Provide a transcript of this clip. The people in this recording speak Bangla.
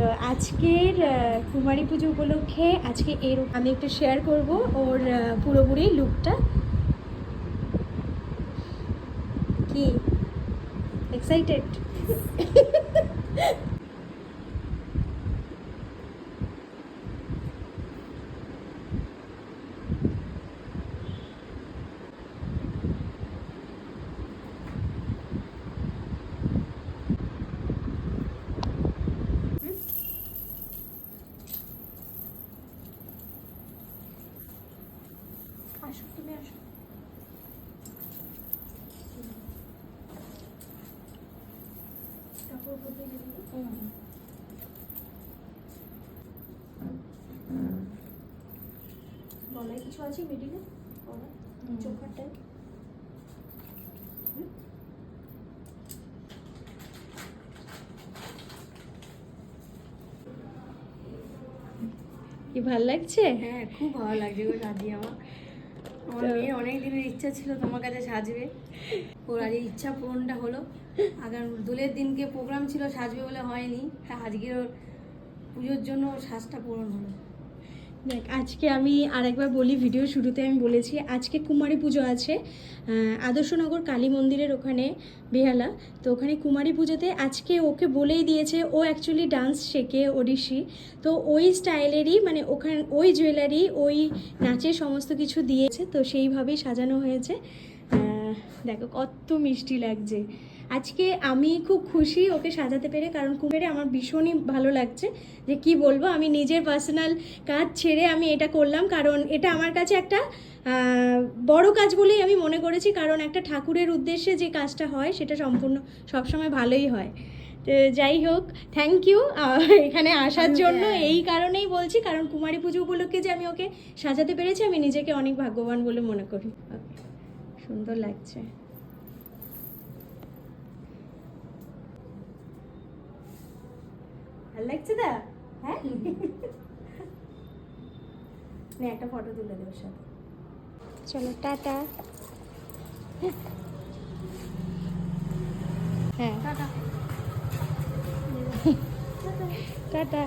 তো আজকের কুমারী পুজো উপলক্ষে আজকে এর আমি একটু শেয়ার করব ওর পুরোপুরি লুকটা কি? এক্সাইটেড গলায় কিছু আছে মিডিলে? গলায় চোখারটায় কি ভালো লাগছে? হ্যাঁ খুব ভালো লাগছে গো সাজি আমার। আমার অনেক দিনের ইচ্ছা ছিল তোমার কাছে সাজবে। ওর আজ ইচ্ছা পূরণটা হলো। আগাম দোলের দিনকে প্রোগ্রাম ছিল সাজবে বলে হয়নি। তা আজকের ওর পুজোর জন্য ওর সাজটা পূরণ হলো। দেখ, আজকে আমি আরেকবার বলি ভিডিও শুরুতে আমি বলেছি, আজকে কুমারী পুজো আছে আদর্শনগর কালী মন্দিরের ওখানে বেহালা। তো ওখানে কুমারী পুজোতে আজকে ওকে বলেই দিয়েছে, ও অ্যাকচুয়ালি ডান্স শেখে ওডিশি। তো ওই স্টাইলেরই মানে ওখানে, ওই জুয়েলারি ওই নাচের সমস্ত কিছু দিয়েছে, তো সেইভাবেই সাজানো হয়েছে। দেখো কত মিষ্টি লাগছে। আজকে আমি খুব খুশি ওকে সাজাতে পেরে কারণ কুমেরে আমার ভীষণই ভালো লাগছে যে কি বলব আমি নিজের পার্সোনাল কাজ ছেড়ে আমি এটা করলাম। কারণ এটা আমার কাছে একটা বড় কাজ বলেই আমি মনে করেছি কারণ একটা ঠাকুরের উদ্দেশ্যে যে কাজটা হয় সেটা সম্পূর্ণ সবসময় ভালোই হয়। তো যাই হোক থ্যাংক ইউ এখানে আসার জন্য এই কারণেই বলছি কারণ কুমারী পুজো উপলক্ষে যে আমি ওকে সাজাতে পেরেছি আমি নিজেকে অনেক ভাগ্যবান বলে মনে করি। সুন্দর লাগছে। ভালো লাগছে দা হ্যাঁ? একটা ফটো তুলে দেবো সাথে। চলো টাটা। হ্যাঁ। টাটা। টাটা।